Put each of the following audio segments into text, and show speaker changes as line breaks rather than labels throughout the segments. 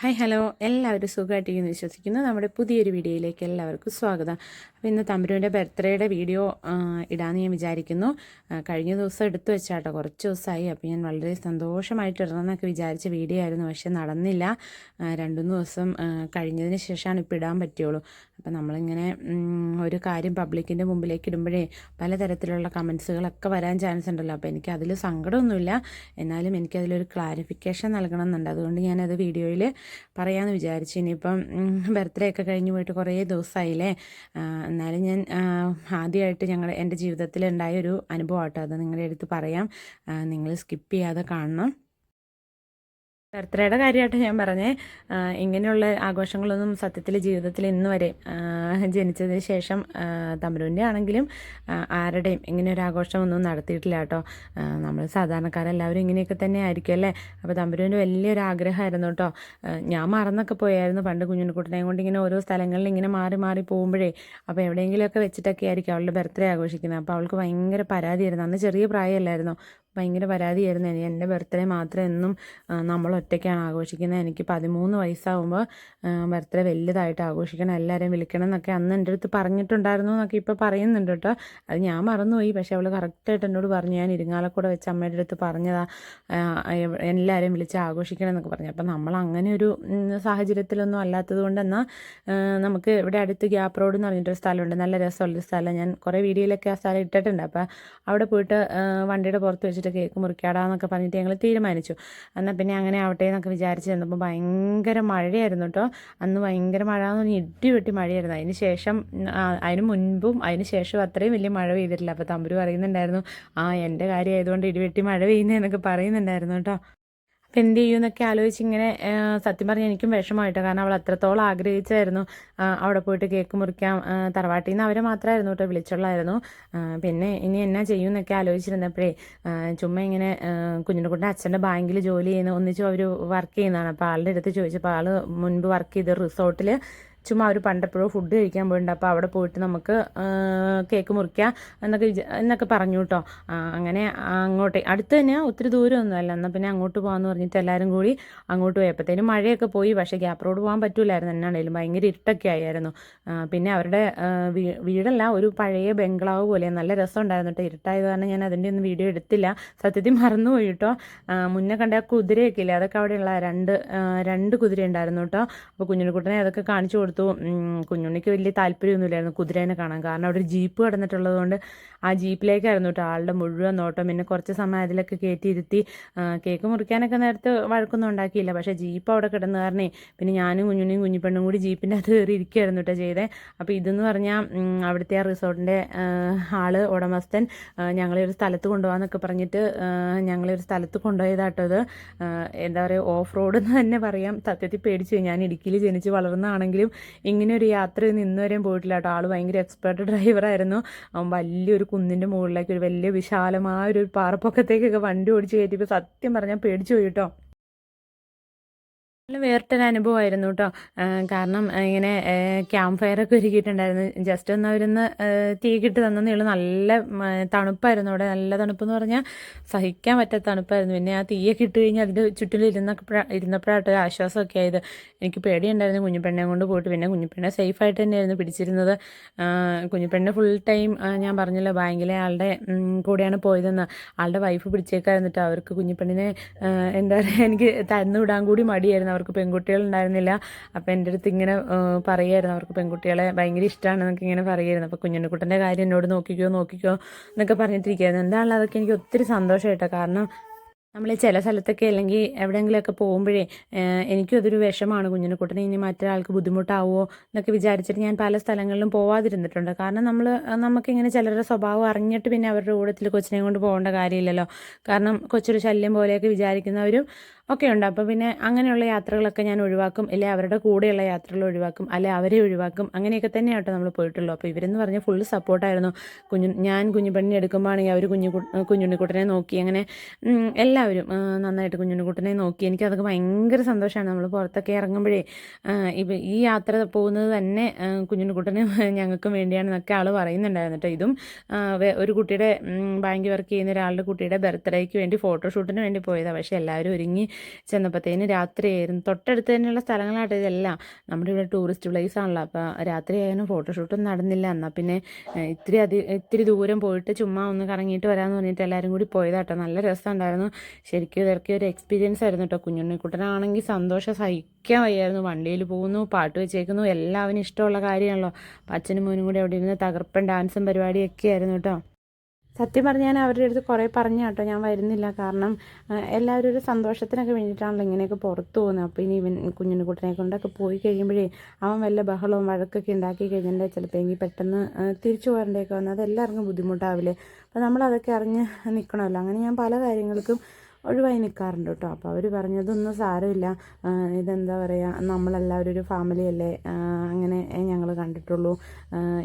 Hi hello. എല്ലാവരും സുഖമായിട്ടിരിക്കുന്നു വിശ്വസിക്കുന്നു. നമ്മുടെ പുതിയൊരു വീഡിയോയിലേക്ക് എല്ലാവർക്കും സ്വാഗതം. അപ്പോൾ ഇന്ന് തമ്പുരുവിന്റെ ബർത്ത്ഡേയുടെ വീഡിയോ ഇടാമെന്ന് ഞാൻ വിചാരിക്കുന്നു. കഴിഞ്ഞ ദിവസം എടുത്തു വെച്ചാട്ടോ കുറച്ച് ദിവസമായി. അപ്പോൾ ഞാൻ വളരെ സന്തോഷമായിട്ട് ഇടണമെന്നൊക്കെ വിചാരിച്ച വീഡിയോ ആയിരുന്നു പക്ഷെ നടന്നില്ല. രണ്ടു ദിവസം കഴിഞ്ഞതിന് ശേഷമാണ് ഇപ്പോൾ ഇടാൻ പറ്റുള്ളൂ. അപ്പോൾ നമ്മളിങ്ങനെ ഒരു കാര്യം പബ്ലിക്കിന്റെ മുമ്പിലേക്ക് ഇടുമ്പോഴേ പലതരത്തിലുള്ള കമൻസുകളൊക്കെ വരാൻ ചാൻസ് ഉണ്ടല്ലോ. അപ്പോൾ എനിക്ക് അതിൽ സങ്കടമൊന്നുമില്ല. എന്നാലും എനിക്കതിലൊരു ക്ലാരിഫിക്കേഷൻ നൽകണം എന്നുണ്ട് അതുകൊണ്ട് ഞാനത് വീഡിയോയിൽ പറയാമെന്ന് വിചാരിച്ചു. ഇനിയിപ്പം ബർത്ത്ഡേ ഒക്കെ കഴിഞ്ഞ് പോയിട്ട് കുറേ ദിവസമായില്ലേ എന്നാലും ഞാൻ ആദ്യമായിട്ട് ഞങ്ങൾ എന്റെ ജീവിതത്തിൽ ഉണ്ടായ ഒരു അനുഭവം ആട്ടോ അത് നിങ്ങളുടെ അടുത്ത് പറയാം നിങ്ങൾ സ്കിപ്പ് ചെയ്യാതെ കാണണം. ബർത്ത്ഡേയുടെ കാര്യമായിട്ട് ഞാൻ പറഞ്ഞേ? ഇങ്ങനെയുള്ള ആഘോഷങ്ങളൊന്നും സത്യത്തിൽ ജീവിതത്തിൽ ഇന്ന് വരെ ജനിച്ചതിന് ശേഷം തമരുവിന്റെ ആണെങ്കിലും ആരുടെയും ഇങ്ങനെ ഒരു ആഘോഷമൊന്നും നടത്തിയിട്ടില്ല കേട്ടോ. നമ്മൾ സാധാരണക്കാരെല്ലാവരും ഇങ്ങനെയൊക്കെ തന്നെ ആയിരിക്കും അല്ലേ? അപ്പോൾ തമ്പുരുവിന്റെ വലിയൊരു ആഗ്രഹമായിരുന്നു കേട്ടോ. ഞാൻ മറന്നൊക്കെ പോയായിരുന്നു പണ്ട് കുഞ്ഞുണ്ണിക്കുട്ടനെയും കൊണ്ട് ഇങ്ങനെ ഓരോ സ്ഥലങ്ങളിൽ ഇങ്ങനെ മാറി മാറി പോകുമ്പോഴേ. അപ്പോൾ എവിടെയെങ്കിലുമൊക്കെ വെച്ചിട്ടൊക്കെ ആയിരിക്കും അവളുടെ ബർത്ത്ഡേ ആഘോഷിക്കുന്നത്. അപ്പോൾ അവൾക്ക് ഭയങ്കര പരാതിയായിരുന്നു. അന്ന് ചെറിയ പ്രായമല്ലായിരുന്നോ? ഭയങ്കര പരാതിയായിരുന്നു. എന്റെ ബർത്ത്ഡേ മാത്രം എന്നും നമ്മൾ ഒറ്റയ്ക്കാണ് ആഘോഷിക്കുന്നത്. എനിക്ക് പതിമൂന്ന് വയസ്സാകുമ്പോൾ ബർത്ത്ഡേ വലുതായിട്ട് ആഘോഷിക്കണം എല്ലാവരെയും വിളിക്കണം എന്നൊക്കെ അന്ന് എന്റെ അടുത്ത് പറഞ്ഞിട്ടുണ്ടായിരുന്നു എന്നൊക്കെ ഇപ്പോൾ പറയുന്നുണ്ട് കേട്ടോ. അത് ഞാൻ മറന്നുപോയി. പക്ഷേ അവൾ കറക്റ്റായിട്ട് എന്നോട് പറഞ്ഞു ഞാൻ ഇരുങ്ങാലക്കൂടെ വെച്ച് അമ്മയുടെ അടുത്ത് പറഞ്ഞതാ. എല്ലാവരെയും വിളിച്ച് ആഘോഷിക്കണം എന്നൊക്കെ പറഞ്ഞു. അപ്പം നമ്മൾ അങ്ങനെ ഒരു സാഹചര്യത്തിലൊന്നും അല്ലാത്തത് കൊണ്ട് എന്നാൽ നമുക്ക് ഇവിടെ അടുത്ത് ഗ്യാപ്പ് റോഡ് എന്ന് പറഞ്ഞിട്ടൊരു സ്ഥലമുണ്ട്. നല്ല രസമുള്ളൊരു സ്ഥലം. ഞാൻ കുറേ വീഡിയോയിലൊക്കെ ആ സ്ഥലം ഇട്ടിട്ടുണ്ട്. അപ്പോൾ അവിടെ പോയിട്ട് വണ്ടിയുടെ പുറത്ത് വെച്ചിട്ട് കേക്ക് മുറിക്കാടാന്നൊക്കെ പറഞ്ഞിട്ട് ഞങ്ങൾ തീരുമാനിച്ചു. എന്നാൽ പിന്നെ അങ്ങനെ ആവട്ടെ എന്നൊക്കെ വിചാരിച്ച് ചെന്നപ്പോൾ ഭയങ്കര മഴയായിരുന്നു കേട്ടോ അന്ന് ഭയങ്കര മഴ എന്ന് പറഞ്ഞാൽ ഇടി വെട്ടി മഴയായിരുന്നു. അതിന് ശേഷം അതിന് മുൻപും അതിന് ശേഷം അത്രയും വലിയ മഴ പെയ്തിട്ടില്ല. അപ്പോൾ തമ്പുരു പറയുന്നുണ്ടായിരുന്നു ആ എന്റെ കാര്യം ആയതുകൊണ്ട് ഇടിവെട്ടി മഴ പെയ്യുന്നതെന്നൊക്കെ പറയുന്നുണ്ടായിരുന്നു കേട്ടോ അപ്പം എന്ത് ചെയ്യും എന്നൊക്കെ ആലോചിച്ച് ഇങ്ങനെ സത്യം പറഞ്ഞാൽ എനിക്കും വിഷമമായിട്ടോ കാരണം അവൾ അത്രത്തോളം ആഗ്രഹിച്ചായിരുന്നു അവിടെ പോയിട്ട് കേക്ക് മുറിക്കാം തറവാട്ടിൽ നിന്ന് അവരെ മാത്രമായിരുന്നു കേട്ടോ വിളിച്ചുള്ളായിരുന്നു. പിന്നെ ഇനി എന്നാ ചെയ്യും എന്നൊക്കെ ആലോചിച്ചിരുന്നപ്പോഴേ ചുമ്മാ ഇങ്ങനെ കുഞ്ഞിനെക്കുട്ടി അച്ഛന്റെ ബാങ്കിൽ ജോലി ചെയ്യുന്ന ഒന്നിച്ചും അവർ വർക്ക് ചെയ്യുന്നതാണ്. അപ്പോൾ ആളുടെ അടുത്ത് ചോദിച്ചപ്പോൾ ആൾ മുൻപ് വർക്ക് ചെയ്ത റിസോർട്ടിൽ ചുമ്മാ അവർ പണ്ടെപ്പോഴും ഫുഡ് കഴിക്കാൻ പോയിട്ടുണ്ട്. അപ്പോൾ അവിടെ പോയിട്ട് നമുക്ക് കേക്ക് മുറിക്കാം എന്നൊക്കെ എന്നൊക്കെ പറഞ്ഞു കേട്ടോ. അങ്ങനെ അങ്ങോട്ട് അടുത്ത് തന്നെ ഒത്തിരി ദൂരമൊന്നുമല്ല. എന്നാൽ പിന്നെ അങ്ങോട്ട് പോകാമെന്ന് പറഞ്ഞിട്ട് എല്ലാവരും കൂടി അങ്ങോട്ട് പോയി അപ്പോഴത്തേനും മഴയൊക്കെ പോയി. പക്ഷേ ഗ്യാപ്പ് റോഡ് പോകാൻ പറ്റൂലായിരുന്നു എന്നാണേലും. ഭയങ്കര ഇരുട്ടൊക്കെ ആയിരുന്നു. പിന്നെ അവരുടെ വീടല്ല ഒരു പഴയ ബംഗ്ലാവ് പോലെ. നല്ല രസമുണ്ടായിരുന്നു കേട്ടോ. ഇരുട്ടായത് കാരണം ഞാൻ അതിന്റെ ഒന്നും വീഡിയോ എടുത്തില്ല. സത്യത്തിൽ മറന്നുപോയി കേട്ടോ. മുന്നേ കണ്ട കുതിരയൊക്കെ ഇല്ലേ? അതൊക്കെ അവിടെയുള്ള രണ്ട് രണ്ട് കുതിര ഉണ്ടായിരുന്നു കേട്ടോ അപ്പോൾ കുഞ്ഞുണ്ണിക്കുട്ടനെ അതൊക്കെ കാണിച്ചു കൊടുത്തു ഉം, കുഞ്ഞുണ്ണിക്ക് വലിയ താല്പര്യമൊന്നുമില്ലായിരുന്നു കുതിരേനെ കാണാൻ. കാരണം അവിടെ ഒരു ജീപ്പ് കിടന്നിട്ടുള്ളത് കൊണ്ട് ആ ജീപ്പിലേക്കായിരുന്നു കേട്ടോ ആളുടെ മുഴുവൻ നോട്ടം പിന്നെ കുറച്ച് സമയം അതിലൊക്കെ കയറ്റി ഇരുത്തി കേക്ക് മുറിക്കാനൊക്കെ നേരത്തെ വഴക്കൊന്നും ഉണ്ടാക്കിയില്ല. പക്ഷേ ജീപ്പ് അവിടെ കിടന്ന് കാരണേ പിന്നെ ഞാനും കുഞ്ഞുണ്ണിയും കുഞ്ഞിപ്പെണ്ണും കൂടി ജീപ്പിന്റെ അത് കയറി ഇരിക്കുകയായിരുന്നു കേട്ടോ ചെയ്തേ. അപ്പോൾ ഇതെന്ന് പറഞ്ഞാൽ അവിടുത്തെ ആ റിസോർട്ടിന്റെ ആൾ ഉടമസ്ഥൻ ഞങ്ങളെ ഒരു സ്ഥലത്ത് കൊണ്ടുപോകാന്നൊക്കെ പറഞ്ഞിട്ട് ഞങ്ങളെ ഒരു സ്ഥലത്ത് കൊണ്ടുപോയതാട്ടോ ഇത്. എന്താ പറയുക ഓഫ് റോഡ് എന്ന് തന്നെ പറയാം. സത്യത്തിൽ പേടിച്ചു ഞാൻ ഇടുക്കിയിൽ ജനിച്ച് വളർന്നതാണെങ്കിലും ഇങ്ങനെ ഒരു യാത്ര ഇന്ന് വരെയും പോയിട്ടില്ല കേട്ടോ. ആൾ ഭയങ്കര എക്സ്പേർട്ട് ഡ്രൈവറായിരുന്നു അവൻ വലിയൊരു കുന്നിന്റെ മുകളിലേക്ക് ഒരു വലിയ വിശാലമായ ഒരു പാറപ്പൊക്കത്തേക്കൊക്കെ വണ്ടി ഓടിച്ച് കയറ്റിയപ്പോൾ സത്യം പറഞ്ഞാൽ പേടിച്ചു പോയി കേട്ടോ. നല്ല വേറിട്ടൊരു അനുഭവമായിരുന്നു കേട്ടോ കാരണം ഇങ്ങനെ ക്യാമ്പ് ഒക്കെ ഒരുക്കിയിട്ടുണ്ടായിരുന്നു. ജസ്റ്റ് ഒന്ന് അവരൊന്ന് തീ കിട്ടി തന്നേ ഉള്ളൂ നല്ല തണുപ്പായിരുന്നു അവിടെ. നല്ല തണുപ്പെന്ന് പറഞ്ഞാൽ സഹിക്കാൻ പറ്റാത്ത തണുപ്പായിരുന്നു. പിന്നെ ആ തീയൊക്കെ ഇട്ട് കഴിഞ്ഞാൽ അതിന്റെ ചുറ്റിലും ഇരുന്നപ്പോഴാ ഇരുന്നപ്പോഴാട്ടോ ഒരു ആശ്വാസമൊക്കെ ആയത്. എനിക്ക് പേടിയുണ്ടായിരുന്നു കുഞ്ഞിപ്പെണ്ണെ കൊണ്ട് പോയിട്ട്. പിന്നെ സേഫ് ആയിട്ട് തന്നെയായിരുന്നു പിടിച്ചിരുന്നത്. കുഞ്ഞുപെണ്ണെ ഫുൾ ടൈം ഞാൻ പറഞ്ഞല്ലോ ബാങ്കിലെ ആളുടെ കൂടെയാണ് പോയതെന്ന്. ആളുടെ വൈഫ് പിടിച്ചേക്കായിരുന്നിട്ട് അവർക്ക് കുഞ്ഞുപെണ്ണിനെ എന്താ പറയുക എനിക്ക് തന്നു വിടാൻ കൂടി മടിയായിരുന്നു. അവർക്ക് പെൺകുട്ടികളുണ്ടായിരുന്നില്ല. അപ്പോൾ എന്റെ അടുത്ത് ഇങ്ങനെ പറയുമായിരുന്നു അവർക്ക് പെൺകുട്ടികളെ ഭയങ്കര ഇഷ്ടമാണെന്നൊക്കെ ഇങ്ങനെ പറയുമായിരുന്നു അപ്പോൾ കുഞ്ഞുണ്ണിക്കുട്ടന്റെ കാര്യം എന്നോട് നോക്കിക്കോ നോക്കിക്കോ എന്നൊക്കെ പറഞ്ഞിട്ടിരിക്കുകയായിരുന്നു. എന്താണല്ലോ അതൊക്കെ എനിക്ക് ഒത്തിരി സന്തോഷമായിട്ടോ കാരണം നമ്മൾ ചില സ്ഥലത്തൊക്കെ അല്ലെങ്കിൽ എവിടെയെങ്കിലുമൊക്കെ പോകുമ്പോഴേ എനിക്കും അതൊരു വിഷമാണ്. കുഞ്ഞിനെക്കുട്ടനെ ഇനി മറ്റൊരാൾക്ക് ബുദ്ധിമുട്ടാവുമോ എന്നൊക്കെ വിചാരിച്ചിട്ട് ഞാൻ പല സ്ഥലങ്ങളിലും പോവാതിരുന്നിട്ടുണ്ട്. കാരണം നമ്മൾ നമുക്കിങ്ങനെ ചിലരുടെ സ്വഭാവം അറിഞ്ഞിട്ട് പിന്നെ അവരുടെ കൂടത്തിൽ കൊച്ചിനെ കൊണ്ട് പോകേണ്ട കാര്യമില്ലല്ലോ. കാരണം കൊച്ചൊരു ശല്യം പോലെയൊക്കെ വിചാരിക്കുന്നവരും ഒക്കെ ഉണ്ട്. അപ്പോൾ പിന്നെ അങ്ങനെയുള്ള യാത്രകളൊക്കെ ഞാൻ ഒഴിവാക്കും. അല്ലെ അവരുടെ കൂടെയുള്ള യാത്രകൾ ഒഴിവാക്കും. അല്ലെ അവരെ ഒഴിവാക്കും. അങ്ങനെയൊക്കെ തന്നെയാട്ടോ നമ്മൾ പോയിട്ടുള്ളൂ. അപ്പോൾ ഇവരെന്ന് പറഞ്ഞാൽ ഫുൾ സപ്പോർട്ടായിരുന്നു കുഞ്ഞു ഞാൻ കുഞ്ഞുപെണ്ണിനെ എടുക്കുമ്പോഴാണെങ്കിൽ അവർ കുഞ്ഞു കുഞ്ഞുണ്ണിക്കുട്ടനെ നോക്കി. അങ്ങനെ എല്ലാവരും നന്നായിട്ട് കുഞ്ഞുണ്ണിക്കുട്ടനെ നോക്കി. എനിക്കതൊക്കെ ഭയങ്കര സന്തോഷമാണ് നമ്മൾ പുറത്തൊക്കെ ഇറങ്ങുമ്പോഴേ ഇപ്പം ഈ യാത്ര പോകുന്നത് തന്നെ കുഞ്ഞുണ്ണിക്കുട്ടനെ ഞങ്ങൾക്കും വേണ്ടിയാണെന്നൊക്കെ ആൾ പറയുന്നുണ്ടായിരുന്നു കേട്ടോ ഇതും ഒരു കുട്ടിയുടെ ബാങ്ക് വർക്ക് ചെയ്യുന്ന ഒരാളുടെ കുട്ടിയുടെ ബർത്ത്ഡേക്ക് വേണ്ടി ഫോട്ടോഷൂട്ടിന് വേണ്ടി പോയതാണ് പക്ഷേ എല്ലാവരും ഒരുങ്ങി ചെന്നപ്പോഴത്തേന് രാത്രിയായിരുന്നു. തൊട്ടടുത്ത് തന്നെയുള്ള സ്ഥലങ്ങളായിട്ട് ഇതെല്ലാം. നമ്മുടെ ഇവിടെ ടൂറിസ്റ്റ് പ്ലേസ് ആണല്ലോ. അപ്പോൾ രാത്രി രാത്രിയായാലും ഫോട്ടോഷൂട്ടൊന്നും നടന്നില്ല. എന്നാൽ പിന്നെ ഇത്തിരി അതി ഇത്തിരി ദൂരം പോയിട്ട് ചുമ്മാ ഒന്ന് കറങ്ങിയിട്ട് വരാമെന്ന് പറഞ്ഞിട്ട് എല്ലാവരും കൂടി പോയതാട്ടോ. നല്ല രസം ഉണ്ടായിരുന്നു ശരിക്കും ഇതൊക്കെ ഒരു എക്സ്പീരിയൻസ് ആയിരുന്നു കേട്ടോ കുഞ്ഞുണ്ണിക്കുട്ടനാണെങ്കിൽ സന്തോഷം സഹിക്കാൻ വയ്യായിരുന്നു. വണ്ടിയിൽ പോകുന്നു പാട്ട് വെച്ചേക്കുന്നു എല്ലാവരും ഇഷ്ടമുള്ള കാര്യമാണല്ലോ. അപ്പം അച്ഛനും മോനും കൂടി അവിടെ ഇരുന്ന് തകർപ്പൻ ഡാൻസും പരിപാടിയൊക്കെ ആയിരുന്നു കേട്ടോ സത്യം പറഞ്ഞാൽ ഞാൻ അവരുടെ അടുത്ത് കുറേ പറഞ്ഞു കേട്ടോ ഞാൻ വരുന്നില്ല കാരണം എല്ലാവരും ഒരു സന്തോഷത്തിനൊക്കെ വേണ്ടിയിട്ടാണല്ലോ ഇങ്ങനെയൊക്കെ പുറത്തു പോകുന്നത് അപ്പോൾ ഇനി ഇവൻ കൂട്ടനെ കൊണ്ടൊക്കെ പോയി കഴിയുമ്പോഴേ അവൻ വല്ല ബഹളവും വഴക്കൊക്കെ ഉണ്ടാക്കി കഴിഞ്ഞാൽ ചിലപ്പോൾ എങ്കിൽ പെട്ടെന്ന് തിരിച്ചു പോരേണ്ടതൊക്കെ വന്നാൽ അതെല്ലാവർക്കും ബുദ്ധിമുട്ടാവില്ലേ? അപ്പോൾ നമ്മളതൊക്കെ അറിഞ്ഞ് നിൽക്കണമല്ലോ അങ്ങനെ ഞാൻ പല കാര്യങ്ങൾക്കും ഒഴിവായി നിൽക്കാറുണ്ട് കേട്ടോ. അപ്പോൾ അവർ പറഞ്ഞതൊന്നും സാരമില്ല. ഇതെന്താ പറയുക നമ്മളെല്ലാവരും ഒരു ഫാമിലി അല്ലേ? അങ്ങനെ കണ്ടിട്ടുള്ളൂ.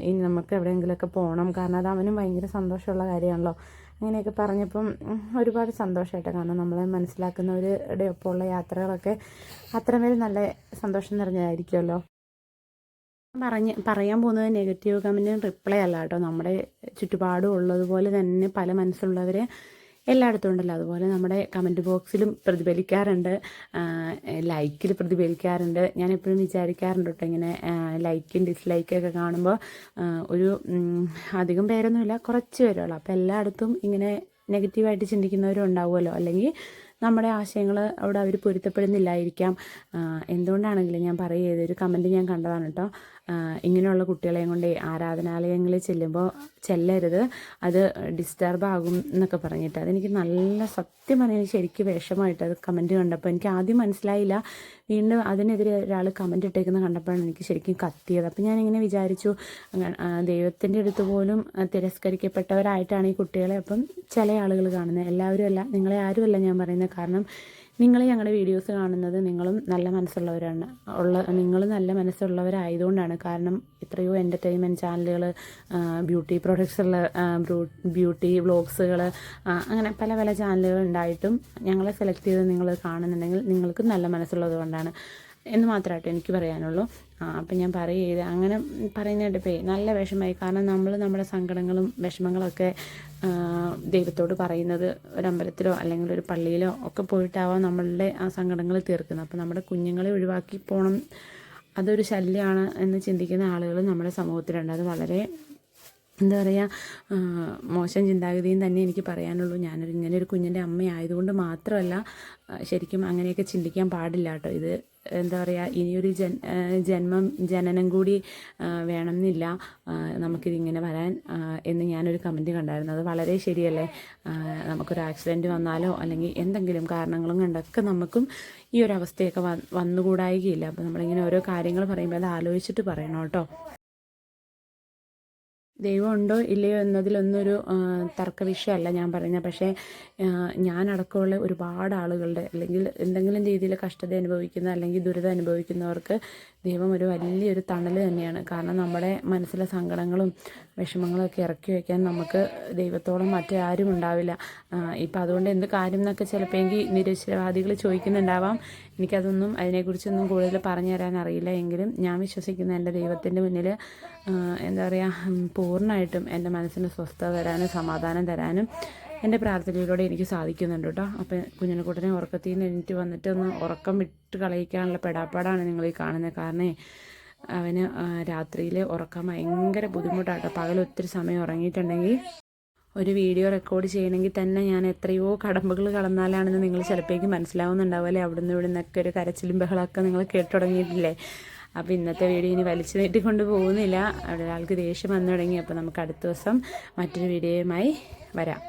ഇനി നമുക്ക് എവിടെയെങ്കിലുമൊക്കെ പോകണം കാരണം അത് അവനും ഭയങ്കര സന്തോഷമുള്ള കാര്യമാണല്ലോ. അങ്ങനെയൊക്കെ പറഞ്ഞപ്പം ഒരുപാട് സന്തോഷമായിട്ട് കാരണം നമ്മളെ മനസ്സിലാക്കുന്നവരുടെ ഒപ്പമുള്ള യാത്രകളൊക്കെ അത്രമേൽ നല്ല സന്തോഷം നിറഞ്ഞതായിരിക്കുമല്ലോ. പറഞ്ഞ് പറയാൻ പോകുന്നത് നെഗറ്റീവ് കമന്റിന് റിപ്ലൈ അല്ല കേട്ടോ. നമ്മുടെ ചുറ്റുപാടും ഉള്ളതുപോലെ തന്നെ പല മനസ്സുള്ളവർ എല്ലായിടത്തും ഉണ്ടല്ലോ. അതുപോലെ നമ്മുടെ കമന്റ് ബോക്സിലും പ്രതിഫലിക്കാറുണ്ട്. ലൈക്കിൽ പ്രതിഫലിക്കാറുണ്ട്. ഞാൻ എപ്പോഴും വിചാരിക്കാറുണ്ട് കേട്ടോ ഇങ്ങനെ ലൈക്കും ഡിസ്ലൈക്കൊക്കെ കാണുമ്പോൾ ഒരു അധികം പേരൊന്നുമില്ല കുറച്ച് പേരുള്ളൂ. അപ്പോൾ എല്ലായിടത്തും ഇങ്ങനെ നെഗറ്റീവായിട്ട് ചിന്തിക്കുന്നവരും ഉണ്ടാവുമല്ലോ. അല്ലെങ്കിൽ നമ്മുടെ ആശയങ്ങൾ അവിടെ അവർ പൊരുത്തപ്പെടുന്നില്ലായിരിക്കാം. എന്തുകൊണ്ടാണെങ്കിലും ഞാൻ പറയുക ഒരു കമന്റ് ഞാൻ കണ്ടതാണ് കേട്ടോ. ഇങ്ങനെയുള്ള കുട്ടികളെയും കൊണ്ട് ആരാധനാലയങ്ങളിൽ ചെല്ലുമ്പോൾ ചെല്ലരുത്. അത് ഡിസ്റ്റർബ് ആകും എന്നൊക്കെ പറഞ്ഞിട്ട് അതെനിക്ക് നല്ല സത്യം പറഞ്ഞാൽ ശരിക്കും വിഷമമായിട്ട് അത് കമന്റ് കണ്ടപ്പോൾ എനിക്ക് ആദ്യം മനസ്സിലായില്ല. വീണ്ടും അതിനെതിരെ ഒരാൾ കമന്റ് ഇട്ടേക്കുന്നത് കണ്ടപ്പോഴാണ് എനിക്ക് ശരിക്കും കത്തിയത്. അപ്പം ഞാനിങ്ങനെ വിചാരിച്ചു ദൈവത്തിന്റെ അടുത്ത് പോലും തിരസ്കരിക്കപ്പെട്ടവരായിട്ടാണ് ഈ കുട്ടികളെ അപ്പം ചില ആളുകൾ കാണുന്നത്. എല്ലാവരും അല്ല നിങ്ങളെ ആരുമല്ല ഞാൻ പറയുന്നത്. കാരണം നിങ്ങൾ ഞങ്ങളുടെ വീഡിയോസ് കാണുന്നത് നിങ്ങളും നല്ല മനസ്സുള്ളവരാണ്. ഉള്ള നിങ്ങൾ നല്ല മനസ്സുള്ളവരായതുകൊണ്ടാണ്. കാരണം എത്രയോ എന്റർടൈൻമെന്റ് ചാനലുകൾ ബ്യൂട്ടി പ്രോഡക്ട്സ് ഉള്ള ബ്യൂട്ടി വ്ളോഗ്സുകൾ അങ്ങനെ പല പല ചാനലുകൾ ഉണ്ടായിട്ടും ഞങ്ങളെ സെലക്ട് ചെയ്ത് നിങ്ങൾ കാണുന്നുണ്ടെങ്കിൽ നിങ്ങൾക്ക് നല്ല മനസ്സുള്ളത് കൊണ്ടാണ് എന്ന് മാത്രമായിട്ട് എനിക്ക് പറയാനുള്ളൂ. അപ്പം ഞാൻ പറയുക അങ്ങനെ പറയുന്നതായിട്ട് പേ നല്ല വിഷമമായി കാരണം നമ്മൾ നമ്മുടെ സങ്കടങ്ങളും വിഷമങ്ങളൊക്കെ ദൈവത്തോട് പറയുന്നത് ഒരു അമ്പലത്തിലോ അല്ലെങ്കിൽ ഒരു പള്ളിയിലോ ഒക്കെ പോയിട്ടാവാം നമ്മളുടെ ആ സങ്കടങ്ങൾ തീർക്കുന്നത്. അപ്പോൾ നമ്മുടെ കുഞ്ഞുങ്ങളെ ഒഴിവാക്കി പോകണം അതൊരു ശല്യമാണ് എന്ന് ചിന്തിക്കുന്ന ആളുകൾ നമ്മുടെ സമൂഹത്തിലുണ്ട്. അത് വളരെ എന്താ പറയുക മോശം ചിന്താഗതിയും തന്നെ എനിക്ക് പറയാനുള്ളൂ. ഞാനൊരു ഇങ്ങനെ ഒരു കുഞ്ഞിന്റെ അമ്മയായതുകൊണ്ട് മാത്രമല്ല ശരിക്കും അങ്ങനെയൊക്കെ ചിന്തിക്കാൻ പാടില്ല കേട്ടോ ഇത് എന്താ പറയുക ഇനിയൊരു ജൻ ജന്മം ജനനം കൂടി വേണമെന്നില്ല. നമുക്കിതിങ്ങനെ വരാൻ എന്ന് ഞാനൊരു കമന്റ് കണ്ടായിരുന്നു. അത് വളരെ ശരിയല്ലേ? നമുക്കൊരു ആക്സിഡന്റ് വന്നാലോ അല്ലെങ്കിൽ എന്തെങ്കിലും കാരണങ്ങളും കണ്ടൊക്കെ നമുക്കും ഈ ഒരു അവസ്ഥയൊക്കെ വന്നുകൂടായികയില്ല. അപ്പോൾ നമ്മളിങ്ങനെ ഓരോ കാര്യങ്ങൾ പറയുമ്പോൾ അത് ആലോചിച്ചിട്ട് പറയണം കേട്ടോ. ദൈവം ഉണ്ടോ ഇല്ലയോ എന്നതിലൊന്നൊരു തർക്ക വിഷയമല്ല ഞാൻ പറയുന്നത്. പക്ഷേ ഞാനടക്കമുള്ള ഒരുപാട് ആളുകളുടെ അല്ലെങ്കിൽ എന്തെങ്കിലും രീതിയിൽ കഷ്ടത അനുഭവിക്കുന്ന അല്ലെങ്കിൽ ദുരിതം അനുഭവിക്കുന്നവർക്ക് ദൈവം ഒരു വലിയൊരു തണൽ തന്നെയാണ്. കാരണം നമ്മുടെ മനസ്സിലെ സങ്കടങ്ങളും വിഷമങ്ങളൊക്കെ ഇറക്കി വയ്ക്കാൻ നമുക്ക് ദൈവത്തോളം മറ്റാരും ഉണ്ടാവില്ല. ഇപ്പം അതുകൊണ്ട് എന്ത് കാര്യം എന്നൊക്കെ ചിലപ്പോൾ എങ്കിൽ നിരീശ്വരവാദികൾ ചോദിക്കുന്നുണ്ടാവാം. എനിക്കതൊന്നും അതിനെക്കുറിച്ചൊന്നും കൂടുതൽ പറഞ്ഞു തരാൻ അറിയില്ല. എങ്കിലും ഞാൻ വിശ്വസിക്കുന്ന എന്റെ ദൈവത്തിന്റെ മുന്നിൽ എന്താ പറയുക പൂർണമായിട്ടും എന്റെ മനസ്സിന് സ്വസ്ഥത തരാനും സമാധാനം തരാനും എന്റെ പ്രാർത്ഥനയിലൂടെ എനിക്ക് സാധിക്കുന്നുണ്ട് കേട്ടോ. അപ്പം കുഞ്ഞിനെക്കുട്ടനെ ഉറക്കത്തിൽ നിന്ന് എണീറ്റ് വന്നിട്ട് ഒന്ന് ഉറക്കം വിട്ട് കളയിക്കാനുള്ള പെടാപ്പാടാണ് നിങ്ങൾ ഈ കാണുന്നത് കാരണം അവന് രാത്രിയിൽ ഉറക്കം ഭയങ്കര ബുദ്ധിമുട്ടാട്ടോ. പകൽ ഒത്തിരി സമയം ഉറങ്ങിയിട്ടുണ്ടെങ്കിൽ ഒരു വീഡിയോ റെക്കോർഡ് ചെയ്യണമെങ്കിൽ തന്നെ ഞാൻ എത്രയോ കടമ്പകൾ കടന്നാലാണെന്ന് നിങ്ങൾ ചിലപ്പോഴേക്ക് മനസ്സിലാവുന്നുണ്ടാവുമല്ലേ അവിടുന്ന് ഇവിടെ നിന്നൊക്കെ ഒരു കരച്ചിലും ബഹളമൊക്കെ നിങ്ങൾ കേട്ടു തുടങ്ങിയിട്ടില്ലേ? അപ്പോൾ ഇന്നത്തെ വീഡിയോ ഇനി വലിച്ചു നീട്ടിക്കൊണ്ട് പോകുന്നില്ല. അവിടെ ഒരാൾക്ക് ദേഷ്യം വന്നു തുടങ്ങി. അപ്പോൾ നമുക്ക് അടുത്ത ദിവസം മറ്റൊരു വീഡിയോയുമായി വരാം.